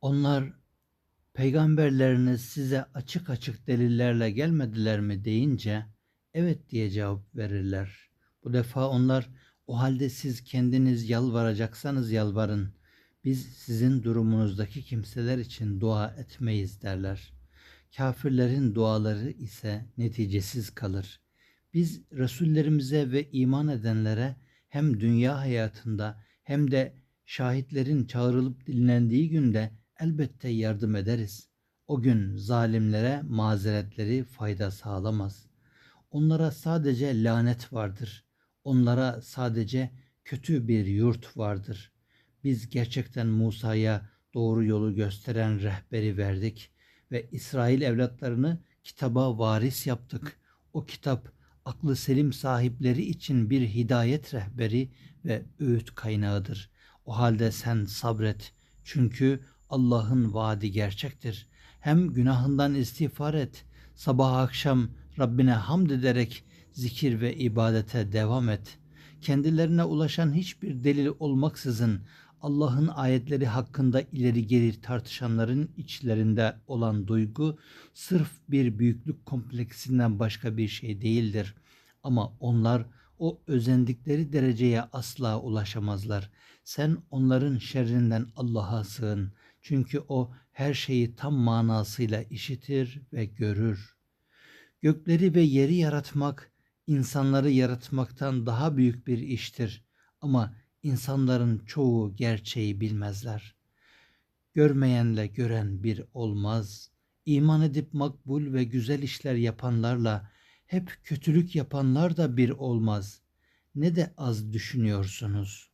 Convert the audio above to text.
Onlar peygamberleriniz size açık açık delillerle gelmediler mi deyince evet diye cevap verirler. Bu defa onlar o halde siz kendiniz yalvaracaksanız yalvarın. Biz sizin durumunuzdaki kimseler için dua etmeyiz derler. Kafirlerin duaları ise neticesiz kalır. Biz Resullerimize ve iman edenlere hem dünya hayatında hem de şahitlerin çağrılıp dinlendiği günde elbette yardım ederiz. O gün zalimlere mazeretleri fayda sağlamaz. Onlara sadece lanet vardır. Onlara sadece kötü bir yurt vardır. Biz gerçekten Musa'ya doğru yolu gösteren rehberi verdik ve İsrail evlatlarını kitaba varis yaptık. O kitap aklı selim sahipleri için bir hidayet rehberi ve öğüt kaynağıdır. O halde sen sabret. Çünkü Allah'ın vaadi gerçektir. Hem günahından istiğfar et. Sabah akşam Rabbine hamd ederek zikir ve ibadete devam et. Kendilerine ulaşan hiçbir delil olmaksızın Allah'ın ayetleri hakkında ileri geri tartışanların içlerinde olan duygu sırf bir büyüklük kompleksinden başka bir şey değildir. Ama onlar o özendikleri dereceye asla ulaşamazlar. Sen onların şerrinden Allah'a sığın. Çünkü o her şeyi tam manasıyla işitir ve görür. Gökleri ve yeri yaratmak insanları yaratmaktan daha büyük bir iştir. Ama insanların çoğu gerçeği bilmezler. Görmeyenle gören bir olmaz. İman edip makbul ve güzel işler yapanlarla hep kötülük yapanlar da bir olmaz. Ne de az düşünüyorsunuz.''